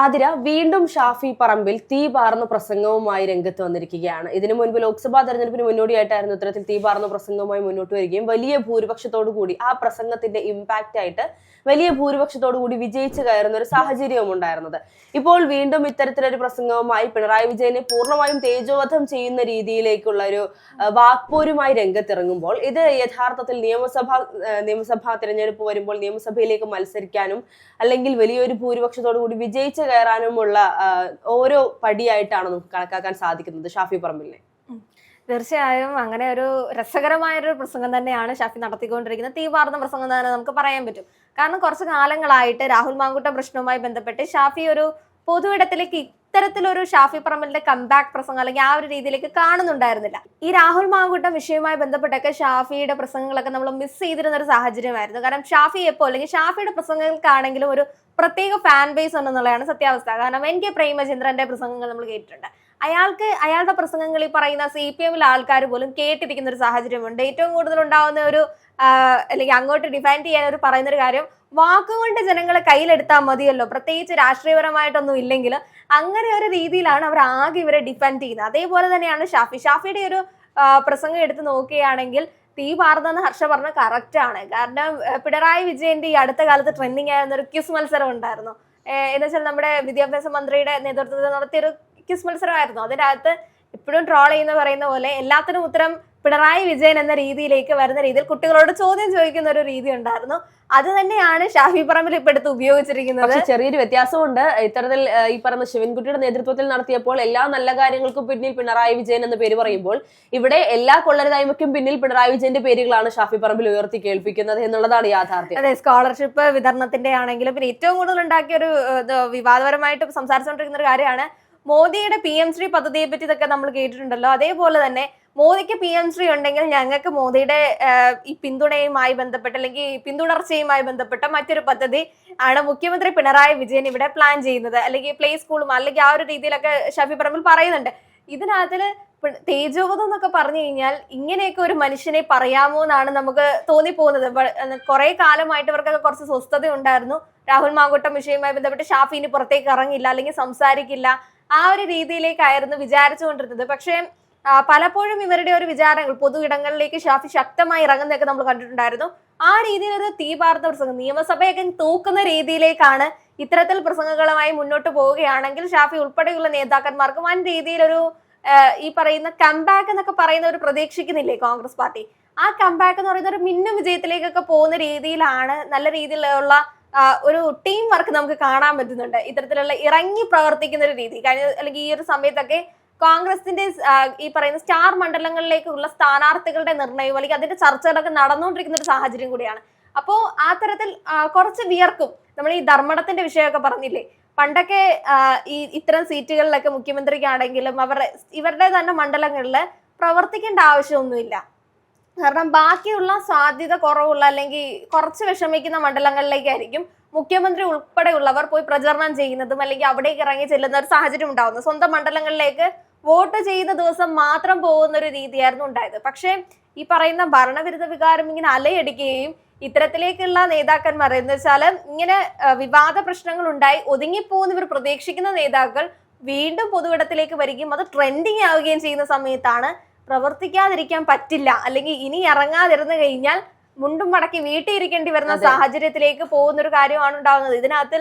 ആതിര വീണ്ടും ഷാഫി പറമ്പിൽ തീ പാർന്ന പ്രസംഗവുമായി രംഗത്ത് വന്നിരിക്കുകയാണ്. ഇതിനു മുൻപ് ലോക്സഭാ തെരഞ്ഞെടുപ്പിന് മുന്നോടിയായിട്ടായിരുന്നു ഇത്തരത്തിൽ തീ പാർന്ന പ്രസംഗവുമായി മുന്നോട്ട് വരികയും വലിയ ഭൂരിപക്ഷത്തോടു കൂടി ആ പ്രസംഗത്തിന്റെ ഇമ്പാക്റ്റ് ആയിട്ട് വലിയ ഭൂരിപക്ഷത്തോടു കൂടി വിജയിച്ചു കയറുന്ന ഒരു സാഹചര്യവും ഉണ്ടായിരുന്നത്. ഇപ്പോൾ വീണ്ടും ഇത്തരത്തിലൊരു പ്രസംഗവുമായി പിണറായി വിജയനെ പൂർണമായും തേജോവധം ചെയ്യുന്ന രീതിയിലേക്കുള്ള ഒരു വാക്പോരുമായി രംഗത്തിറങ്ങുമ്പോൾ ഇത് യഥാർത്ഥത്തിൽ നിയമസഭാ നിയമസഭാ തിരഞ്ഞെടുപ്പ് വരുമ്പോൾ നിയമസഭയിലേക്ക് മത്സരിക്കാനും അല്ലെങ്കിൽ വലിയൊരു ഭൂരിപക്ഷത്തോടു കൂടി വിജയിച്ചു കയറാനുമുള്ള ഓരോ പടിയായിട്ടാണ് നമുക്ക് കണക്കാക്കാൻ സാധിക്കുന്നത് ഷാഫി പറമ്പിലിനെ. തീർച്ചയായും അങ്ങനെ ഒരു രസകരമായ ഒരു പ്രസംഗം തന്നെയാണ് ഷാഫി നടത്തിക്കൊണ്ടിരിക്കുന്നത്. തീവാർന്ന പ്രസംഗം തന്നെ നമുക്ക് പറയാൻ പറ്റും. കാരണം കുറച്ച് കാലങ്ങളായിട്ട് രാഹുൽ മാങ്കുട്ടം പ്രശ്നവുമായി ബന്ധപ്പെട്ട് ഷാഫി ഒരു പൊതുവിടത്തിലേക്ക് ഇത്തരത്തിലൊരു ഷാഫി പറമ്പലിന്റെ കംബാക്ക് പ്രസംഗം അല്ലെങ്കിൽ ആ ഒരു രീതിയിലേക്ക് കാണുന്നുണ്ടായിരുന്നില്ല. ഈ രാഹുൽ മാങ്കുട്ടം വിഷയവുമായി ബന്ധപ്പെട്ടൊക്കെ ഷാഫിയുടെ പ്രസംഗങ്ങളൊക്കെ നമ്മൾ മിസ് ചെയ്തിരുന്ന ഒരു സാഹചര്യമായിരുന്നു. കാരണം ഷാഫി എപ്പോ അല്ലെങ്കിൽ ഷാഫിയുടെ പ്രസംഗങ്ങൾക്കാണെങ്കിലും ഒരു പ്രത്യേക ഫാൻ ബേസ് ഉണ്ടെന്നുള്ളതാണ് സത്യാവസ്ഥ. കാരണം എൻ കെ പ്രേമചന്ദ്രന്റെ പ്രസംഗങ്ങൾ നമ്മൾ കേട്ടിട്ടുണ്ട്. അയാൾക്ക് അയാളുടെ പ്രസംഗങ്ങൾ ഈ പറയുന്ന സി പി എമ്മിലെ ആൾക്കാർ പോലും കേട്ടിരിക്കുന്ന ഒരു സാഹചര്യമുണ്ട്. ഏറ്റവും കൂടുതൽ ഉണ്ടാവുന്ന ഒരു അല്ലെങ്കിൽ അങ്ങോട്ട് ഡിഫൈൻഡ് ചെയ്യാൻ ഒരു പറയുന്ന ഒരു കാര്യം വാക്കുകൊണ്ട് ജനങ്ങളെ കയ്യിലെടുത്താൽ മതിയല്ലോ. പ്രത്യേകിച്ച് രാഷ്ട്രീയപരമായിട്ടൊന്നും ഇല്ലെങ്കിൽ അങ്ങനെ ഒരു രീതിയിലാണ് അവർ ആകെ ഇവരെ ഡിഫൻഡ് ചെയ്യുന്നത്. അതേപോലെ തന്നെയാണ് ഷാഫി. ഷാഫിയുടെ ഒരു പ്രസംഗം എടുത്ത് നോക്കുകയാണെങ്കിൽ തീ പാർന്നെന്ന് ഹർഷ പറഞ്ഞ കറക്റ്റ് ആണ്. കാരണം പിണറായി വിജയന്റെ ഈ അടുത്ത കാലത്ത് ട്രെൻഡിങ് ആയിരുന്ന ഒരു ക്യൂസ് മത്സരം ഉണ്ടായിരുന്നു. എന്ന് വെച്ചാൽ നമ്മുടെ വിദ്യാഭ്യാസ മന്ത്രിയുടെ നേതൃത്വത്തിൽ നടത്തിയൊരു ക്യൂസ് മത്സരമായിരുന്നു. അതിനകത്ത് ഇപ്പോഴും ട്രോൾ ചെയ്യുന്ന പറയുന്ന പോലെ എല്ലാത്തിനും ഉത്തരം പിണറായി വിജയൻ എന്ന രീതിയിലേക്ക് വരുന്ന രീതിയിൽ കുട്ടികളോട് ചോദ്യം ചോദിക്കുന്ന ഒരു രീതി ഉണ്ടായിരുന്നു. അത് തന്നെയാണ് ഷാഫി പറമ്പിൽ ഇപ്പൊ എടുത്ത് ഉപയോഗിച്ചിരിക്കുന്നത്. ചെറിയൊരു വ്യത്യാസമുണ്ട്. ഇത്തരത്തിൽ ഈ പറഞ്ഞ ശിവൻകുട്ടിയുടെ നേതൃത്വത്തിൽ നടത്തിയപ്പോൾ എല്ലാ നല്ല കാര്യങ്ങൾക്കും പിന്നിൽ പിണറായി വിജയൻ എന്ന പേര് പറയുമ്പോൾ ഇവിടെ എല്ലാ കൊള്ളരുതായ്മയ്ക്കും പിന്നിൽ പിണറായി വിജയന്റെ പേരുകളാണ് ഷാഫി പറമ്പിൽ ഉയർത്തി കേൾപ്പിക്കുന്നത് എന്നുള്ളതാണ് യാഥാർത്ഥ്യം. അതെ സ്കോളർഷിപ്പ് വിതരണത്തിന്റെ ആണെങ്കിലും പിന്നെ ഏറ്റവും കൂടുതൽ ഉണ്ടാക്കിയ ഒരു വിവാദപരമായിട്ട് സംസാരിച്ചുകൊണ്ടിരിക്കുന്ന ഒരു കാര്യമാണ് മോദിയുടെ പി എം ശ്രീ പദ്ധതിയെ പറ്റി ഇതൊക്കെ നമ്മൾ കേട്ടിട്ടുണ്ടല്ലോ. അതേപോലെ തന്നെ മോദിക്ക് പി എം ശ്രീ ഉണ്ടെങ്കിൽ ഞങ്ങൾക്ക് മോദിയുടെ ഈ പിന്തുണയുമായി ബന്ധപ്പെട്ട് അല്ലെങ്കിൽ പിന്തുണർച്ചയുമായി ബന്ധപ്പെട്ട മറ്റൊരു പദ്ധതി ആണ് മുഖ്യമന്ത്രി പിണറായി വിജയൻ ഇവിടെ പ്ലാൻ ചെയ്യുന്നത്. അല്ലെങ്കിൽ പ്ലേ സ്കൂളും അല്ലെങ്കിൽ ആ ഒരു രീതിയിലൊക്കെ ഷഫി പറമ്പിൽ പറയുന്നുണ്ട്. ഇതിനകത്തിൽ തേജോവധം എന്നൊക്കെ പറഞ്ഞു കഴിഞ്ഞാൽ ഇങ്ങനെയൊക്കെ ഒരു മനുഷ്യനെ പറയാമോ എന്നാണ് നമുക്ക് തോന്നിപ്പോകുന്നത്. കുറെ കാലമായിട്ട് ഇവർക്കൊക്കെ കുറച്ച് സ്വസ്ഥത ഉണ്ടായിരുന്നു. രാഹുൽ മാങ്കുട്ടം വിഷയവുമായി ബന്ധപ്പെട്ട് ഷാഫി ഇനി പുറത്തേക്ക് ഇറങ്ങില്ല അല്ലെങ്കിൽ സംസാരിക്കില്ല. ആ ഒരു രീതിയിലേക്കായിരുന്നു വിചാരിച്ചുകൊണ്ടിരുന്നത്. പക്ഷേ പലപ്പോഴും ഇവരുടെ ഒരു വിചാരങ്ങൾ പൊതു ഇടങ്ങളിലേക്ക് ഷാഫി ശക്തമായി ഇറങ്ങുന്നതൊക്കെ നമ്മൾ കണ്ടിട്ടുണ്ടായിരുന്നു. ആ രീതിയിൽ ഒരു തീപാർത്ത പ്രസംഗം നിയമസഭയൊക്കെ തൂക്കുന്ന രീതിയിലേക്കാണ് ഇത്തരത്തിൽ പ്രസംഗങ്ങളുമായി മുന്നോട്ട് പോവുകയാണെങ്കിൽ ഷാഫി ഉൾപ്പെടെയുള്ള നേതാക്കന്മാർക്ക് വൻ രീതിയിലൊരു ഈ പറയുന്ന കംബാക്ക് എന്നൊക്കെ പറയുന്ന ഒരു പ്രതീക്ഷിക്കുന്നില്ലേ കോൺഗ്രസ് പാർട്ടി? ആ കംബാക്ക് എന്ന് പറയുന്ന ഒരു മിന്നും വിജയത്തിലേക്കൊക്കെ പോകുന്ന രീതിയിലാണ് നല്ല രീതിയിലുള്ള ഒരു ടീം വർക്ക് നമുക്ക് കാണാൻ പറ്റുന്നുണ്ട്. ഇത്തരത്തിലുള്ള ഇറങ്ങി പ്രവർത്തിക്കുന്ന ഒരു രീതി. കഴിഞ്ഞ അല്ലെങ്കിൽ ഈ ഒരു സമയത്തൊക്കെ കോൺഗ്രസിന്റെ ഈ പറയുന്ന സ്റ്റാർ മണ്ഡലങ്ങളിലേക്കുള്ള സ്ഥാനാർത്ഥികളുടെ നിർണയവും അല്ലെങ്കിൽ അതിന്റെ ചർച്ചകളൊക്കെ നടന്നുകൊണ്ടിരിക്കുന്ന ഒരു സാഹചര്യം കൂടിയാണ്. അപ്പോൾ ആ തരത്തിൽ കുറച്ച് വിയർക്കും. നമ്മൾ ഈ ധർമ്മടത്തിന്റെ വിഷയമൊക്കെ പറഞ്ഞില്ലേ? പണ്ടൊക്കെ ഈ ഇത്തരം സീറ്റുകളിലൊക്കെ മുഖ്യമന്ത്രിക്കാണെങ്കിലും അവരുടെ ഇവരുടെ തന്നെ മണ്ഡലങ്ങളിൽ പ്രവർത്തിക്കേണ്ട ആവശ്യമൊന്നുമില്ല. കാരണം ബാക്കിയുള്ള സാധ്യത കുറവുള്ള അല്ലെങ്കിൽ കുറച്ച് വിഷമിക്കുന്ന മണ്ഡലങ്ങളിലേക്കായിരിക്കും മുഖ്യമന്ത്രി ഉൾപ്പെടെയുള്ളവർ പോയി പ്രചരണം ചെയ്യുന്നതും അല്ലെങ്കിൽ അവിടേക്ക് ഇറങ്ങി ചെല്ലുന്ന ഒരു സാഹചര്യം ഉണ്ടാവുന്നത്. സ്വന്തം മണ്ഡലങ്ങളിലേക്ക് വോട്ട് ചെയ്യുന്ന ദിവസം മാത്രം പോകുന്ന ഒരു രീതിയായിരുന്നു ഉണ്ടായത്. പക്ഷേ ഈ പറയുന്ന ഭരണവിരുദ്ധ വികാരം ഇങ്ങനെ അലയടിക്കുകയും ഇത്തരത്തിലേക്കുള്ള നേതാക്കന്മാർ എന്ന് വെച്ചാൽ ഇങ്ങനെ വിവാദ പ്രശ്നങ്ങൾ ഉണ്ടായി ഒതുങ്ങിപ്പോകുന്ന ഇവർ പ്രതീക്ഷിക്കുന്ന നേതാക്കൾ വീണ്ടും പൊതുവിടത്തിലേക്ക് വരികയും അത് ട്രെൻഡിങ് ആവുകയും ചെയ്യുന്ന സമയത്താണ് പ്രവർത്തിക്കാതിരിക്കാൻ പറ്റില്ല. അല്ലെങ്കിൽ ഇനി ഇറങ്ങാതിരുന്നു കഴിഞ്ഞാൽ മുണ്ടും മടക്കി വീട്ടിൽ ഇരിക്കേണ്ടി വരുന്ന. സാഹചര്യത്തിലേക്ക് പോകുന്ന ഒരു കാര്യമാണ് ഉണ്ടാവുന്നത്. ഇതിനകത്ത്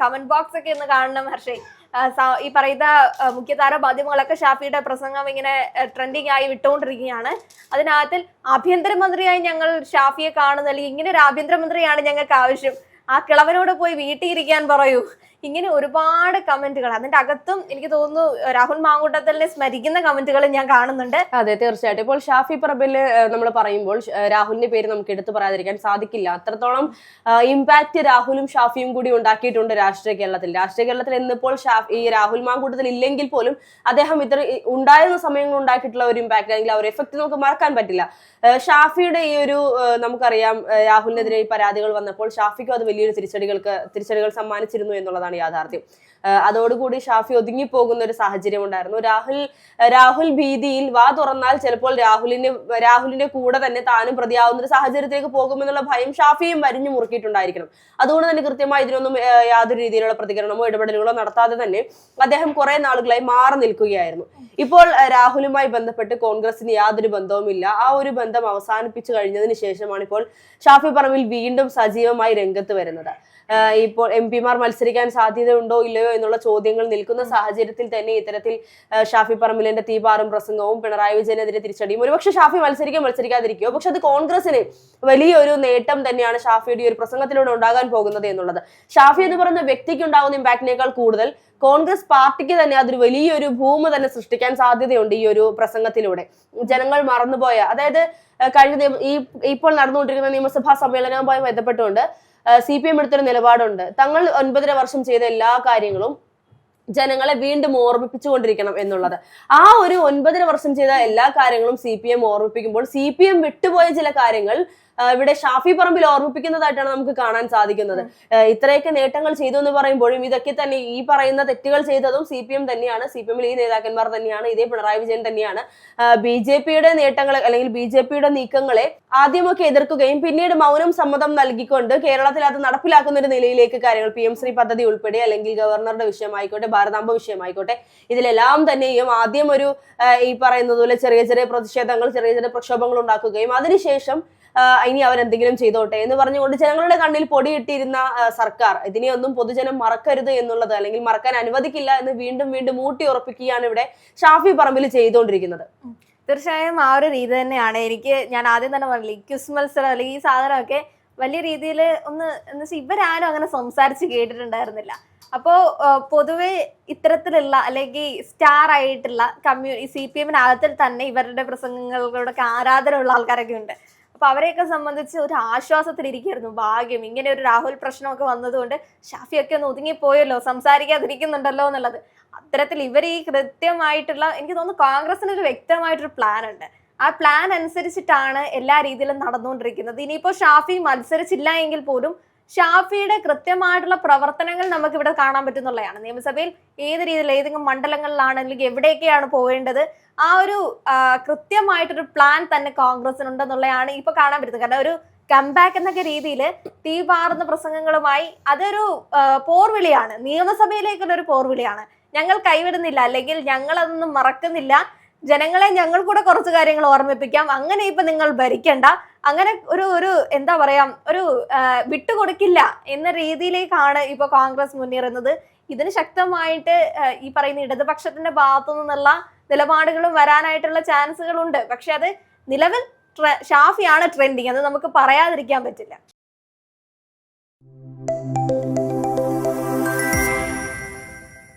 കമന്റ് ബോക്സ് ഒക്കെ ഒന്ന് കാണണം ഹർഷേ. ഈ പറയുന്ന മുഖ്യതാര മാധ്യമങ്ങളൊക്കെ ഷാഫിയുടെ പ്രസംഗം ഇങ്ങനെ ട്രെൻഡിങ് ആയി വിട്ടുകൊണ്ടിരിക്കുകയാണ്. അതിനകത്തിൽ ആഭ്യന്തരമന്ത്രിയായി ഞങ്ങൾ ഷാഫിയെ കാണുന്ന അല്ലെങ്കിൽ ഇങ്ങനെ ഒരു ആഭ്യന്തരമന്ത്രിയാണ് ഞങ്ങൾക്ക് ആവശ്യം. ആ കിളവനോട് പോയി വീട്ടിൽ ഇരിക്കാൻ പറയൂ. ഇങ്ങനെ ഒരുപാട് കമന്റുകൾ അതിന്റെ അകത്തും എനിക്ക് തോന്നുന്നു രാഹുൽ മാങ്കൂട്ടത്തലിനെ സ്മരിക്കുന്ന കമന്റുകൾ ഞാൻ കാണുന്നുണ്ട്. അതെ തീർച്ചയായിട്ടും. ഇപ്പോൾ ഷാഫി പറമ്പിൽ നമ്മൾ പറയുമ്പോൾ രാഹുലിന്റെ പേര് നമുക്ക് എടുത്തു പറയാതിരിക്കാൻ സാധിക്കില്ല. അത്രത്തോളം ഇമ്പാക്ട് രാഹുലും ഷാഫിയും കൂടി ഉണ്ടാക്കിയിട്ടുണ്ട് രാഷ്ട്രീയ കേരളത്തിൽ. രാഷ്ട്രീയ കേരളത്തിൽ ഇന്നിപ്പോൾ ഷാഫി ഈ രാഹുൽ മാങ്കൂട്ടത്തിൽ ഇല്ലെങ്കിൽ പോലും അദ്ദേഹം ഇത്ര ഉണ്ടായിരുന്ന സമയങ്ങളിൽ ഉണ്ടാക്കിയിട്ടുള്ള ഒരു ഇമ്പാക്ട് അല്ലെങ്കിൽ ആ ഒരു എഫക്ട് നമുക്ക് മറക്കാൻ പറ്റില്ല. ഷാഫിയുടെ ഈ ഒരു നമുക്കറിയാം രാഹുലിനെതിരെ ഈ പരാതികൾ വന്നപ്പോൾ ഷാഫിക്കും അത് വലിയൊരു തിരിച്ചടികൾക്ക് തിരിച്ചടികൾ സമ്മാനിച്ചിരുന്നു എന്നുള്ളതാണ്. എന്നുള്ളതാണ് യാഥാർത്ഥ്യം. അതോടുകൂടി ഷാഫി ഒതുങ്ങിപ്പോകുന്ന ഒരു സാഹചര്യം ഉണ്ടായിരുന്നു. രാഹുൽ രാഹുൽ ഭീതിയിൽ വാ തുറന്നാൽ ചിലപ്പോൾ രാഹുലിന് രാഹുലിന്റെ കൂടെ തന്നെ താനും പ്രതിയാവുന്ന ഒരു സാഹചര്യത്തിലേക്ക് പോകുമെന്നുള്ള ഭയം ഷാഫിയും വരിഞ്ഞു മുറുക്കിയിട്ടുണ്ടായിരിക്കണം. അതുകൊണ്ട് തന്നെ കൃത്യമായി ഇതിനൊന്നും യാതൊരു രീതിയിലുള്ള പ്രതികരണമോ ഇടപെടലുകളോ നടത്താതെ തന്നെ അദ്ദേഹം കുറെ നാളുകളായി മാറി നിൽക്കുകയായിരുന്നു. ഇപ്പോൾ രാഹുലുമായി ബന്ധപ്പെട്ട് കോൺഗ്രസിന് യാതൊരു ബന്ധവുമില്ല. ആ ഒരു ബന്ധം അവസാനിപ്പിച്ചു കഴിഞ്ഞതിന് ശേഷമാണ് ഇപ്പോൾ ഷാഫി പറമ്പിൽ വീണ്ടും സജീവമായി രംഗത്ത് വരുന്നത്. ഇപ്പോൾ എം പിമാർ മത്സരിക്കാൻ സാധ്യതയുണ്ടോ ഇല്ലയോ എന്നുള്ള ചോദ്യങ്ങൾ നിൽക്കുന്ന സാഹചര്യത്തിൽ തന്നെ ഇത്തരത്തിൽ ഷാഫി പറമ്പിലിന്റെ തീപാറും പ്രസംഗവും പിണറായി വിജയനെതിരെ തിരിച്ചടിയും. ഒരുപക്ഷെ ഷാഫി മത്സരിക്കാൻ മത്സരിക്കാതിരിക്കുകയോ പക്ഷെ അത് കോൺഗ്രസിന് വലിയൊരു നേട്ടം തന്നെയാണ് ഷാഫിയുടെ ഒരു പ്രസംഗത്തിലൂടെ ഉണ്ടാകാൻ പോകുന്നത് എന്നുള്ളത്. ഷാഫി എന്ന് പറയുന്ന വ്യക്തിക്ക് ഉണ്ടാകുന്ന ഇമ്പാക്ടിനേക്കാൾ കൂടുതൽ കോൺഗ്രസ് പാർട്ടിക്ക് തന്നെ അതൊരു വലിയൊരു ഭൂമ തന്നെ സൃഷ്ടിക്കാൻ സാധ്യതയുണ്ട് ഈ ഒരു പ്രസംഗത്തിലൂടെ. ജനങ്ങൾ മറന്നുപോയ അതായത് കഴിഞ്ഞ ഈ ഇപ്പോൾ നടന്നുകൊണ്ടിരിക്കുന്ന നിയമസഭാ സമ്മേളനവുമായി ബന്ധപ്പെട്ടുകൊണ്ട് സി പി എം എടുത്തൊരു നിലപാടുണ്ട്. തങ്ങൾ ഒൻപതര വർഷം ചെയ്ത എല്ലാ കാര്യങ്ങളും ജനങ്ങളെ വീണ്ടും ഓർമ്മിപ്പിച്ചുകൊണ്ടിരിക്കണം എന്നുള്ളത്. ആ ഒരു ഒൻപതര വർഷം ചെയ്ത എല്ലാ കാര്യങ്ങളും സി പി എം ഓർമ്മിപ്പിക്കുമ്പോൾ സി പി എം വിട്ടുപോയ ചില കാര്യങ്ങൾ ഇവിടെ ഷാഫി പറമ്പിൽ ഓർമ്മിപ്പിക്കുന്നതായിട്ടാണ് നമുക്ക് കാണാൻ സാധിക്കുന്നത്. ഇത്രയൊക്കെ നേട്ടങ്ങൾ ചെയ്തു എന്ന് പറയുമ്പോഴും ഇതൊക്കെ തന്നെ ഈ പറയുന്ന തെറ്റുകൾ ചെയ്തതും സി പി എം തന്നെയാണ്. സി പി എമ്മിൽ ഈ നേതാക്കന്മാർ തന്നെയാണ്. ഇതേ പിണറായി വിജയൻ തന്നെയാണ്. ബി ജെ പിയുടെ നേട്ടങ്ങളെ അല്ലെങ്കിൽ ബി ജെ പിയുടെ നീക്കങ്ങളെ ആദ്യമൊക്കെ എതിർക്കുകയും പിന്നീട് മൗനം സമ്മതം നൽകിക്കൊണ്ട് കേരളത്തിൽ അത് നടപ്പിലാക്കുന്ന ഒരു നിലയിലേക്ക് കാര്യങ്ങൾ പി എം ശ്രീ പദ്ധതി ഉൾപ്പെടെ അല്ലെങ്കിൽ ഗവർണറുടെ വിഷയമായിക്കോട്ടെ ഭാരതാംബ വിഷയമായിക്കോട്ടെ ഇതിലെല്ലാം തന്നെയും ആദ്യം ഒരു ഈ പറയുന്നതുപോലെ ചെറിയ ചെറിയ പ്രതിഷേധങ്ങൾ ചെറിയ ചെറിയ പ്രക്ഷോഭങ്ങൾ ഉണ്ടാക്കുകയും അതിനുശേഷം ആ, അവർ എന്തെങ്കിലും ചെയ്തോട്ടെ എന്ന് പറഞ്ഞുകൊണ്ട് ജനങ്ങളുടെ കണ്ണിൽ പൊടിയിട്ടിരുന്ന സർക്കാർ ഇതിനെയൊന്നും പൊതുജനം മറക്കരുത് എന്നുള്ളത് അല്ലെങ്കിൽ മറക്കാൻ അനുവദിക്കില്ല എന്ന് വീണ്ടും വീണ്ടും ഊട്ടി ഉറപ്പിക്കുകയാണ് ഇവിടെ ഷാഫി പറമ്പിൽ ചെയ്തുകൊണ്ടിരിക്കുന്നത്. തീർച്ചയായും ആ ഒരു രീതി തന്നെയാണ്. എനിക്ക് ഞാൻ ആദ്യം തന്നെ പറഞ്ഞില്ല ഈ ക്യുസ് മത്സരം അല്ലെങ്കിൽ ഈ സാധനമൊക്കെ വലിയ രീതിയിൽ ഒന്ന് എന്ന് വെച്ചാൽ ഇവരാരും അങ്ങനെ സംസാരിച്ച് കേട്ടിട്ടുണ്ടായിരുന്നില്ല. അപ്പോൾ പൊതുവെ ഇത്തരത്തിലുള്ള അല്ലെങ്കിൽ സ്റ്റാർ ആയിട്ടുള്ള കമ്മ്യൂ സി പി എമ്മിനകത്തിൽ തന്നെ ഇവരുടെ പ്രസംഗങ്ങളോടൊക്കെ ആരാധനയുള്ള ആൾക്കാരൊക്കെ ഉണ്ട്. അപ്പൊ അവരെയൊക്കെ സംബന്ധിച്ച് ഒരു ആശ്വാസത്തിലിരിക്കുകയായിരുന്നു. ഭാഗ്യം. ഇങ്ങനെ ഒരു രാഹുൽ പ്രശ്നമൊക്കെ വന്നതുകൊണ്ട് ഷാഫിയൊക്കെ ഒന്ന് ഒതുങ്ങിപ്പോയല്ലോ സംസാരിക്കാതിരിക്കുന്നുണ്ടല്ലോ എന്നുള്ളത്. അത്തരത്തിൽ ഇവർ ഈ കൃത്യമായിട്ടുള്ള എനിക്ക് തോന്നുന്നു കോൺഗ്രസിന് ഒരു വ്യക്തമായിട്ടൊരു പ്ലാൻ ഉണ്ട് ആ പ്ലാൻ അനുസരിച്ചിട്ടാണ് എല്ലാ രീതിയിലും നടന്നുകൊണ്ടിരിക്കുന്നത്. ഇനിയിപ്പോ ഷാഫി മത്സരിച്ചില്ല എങ്കിൽ പോലും ഷാഫിയുടെ കൃത്യമായിട്ടുള്ള പ്രവർത്തനങ്ങൾ നമുക്ക് ഇവിടെ കാണാൻ പറ്റുന്നുള്ളതാണ്. നിയമസഭയിൽ ഏത് രീതിയിൽ ഏതെങ്കിലും മണ്ഡലങ്ങളിലാണ് അല്ലെങ്കിൽ എവിടെയൊക്കെയാണ് പോകേണ്ടത്? ആ ഒരു കൃത്യമായിട്ടൊരു പ്ലാൻ തന്നെ കോൺഗ്രസിനുണ്ടെന്നുള്ളതാണ് ഇപ്പൊ കാണാൻ പറ്റുന്നത്. കാരണം ഒരു കംബാക്ക് എന്നൊക്കെ രീതിയിൽ തീ പാറുന്ന പ്രസംഗങ്ങളുമായി അതൊരു പോർവിളിയാണ്. നിയമസഭയിലേക്കുള്ള ഒരു പോർവിളിയാണ്. ഞങ്ങൾ കൈവിടുന്നില്ല. അല്ലെങ്കിൽ ഞങ്ങൾ അതൊന്നും മറക്കുന്നില്ല. ജനങ്ങളെ ഞങ്ങൾ കൂടെ കുറച്ച് കാര്യങ്ങൾ ഓർമ്മിപ്പിക്കാം. അങ്ങനെ ഇപ്പൊ നിങ്ങൾ ഭരിക്കണ്ട. അങ്ങനെ ഒരു ഒരു എന്താ പറയാ ഒരു വിട്ടുകൊടുക്കില്ല എന്ന രീതിയിലേക്കാണ് ഇപ്പൊ കോൺഗ്രസ് മുന്നേറുന്നത്. ഇതിന് ശക്തമായിട്ട് ഈ പറയുന്ന ഇടതുപക്ഷത്തിന്റെ ഭാഗത്തു നിന്നുള്ള നിലപാടുകളും വരാനായിട്ടുള്ള ചാൻസുകളുണ്ട്. പക്ഷെ അത് നിലവിൽ ഷാഫിയാണ് ട്രെൻഡിങ്. അത് നമുക്ക് പറയാതിരിക്കാൻ പറ്റില്ല.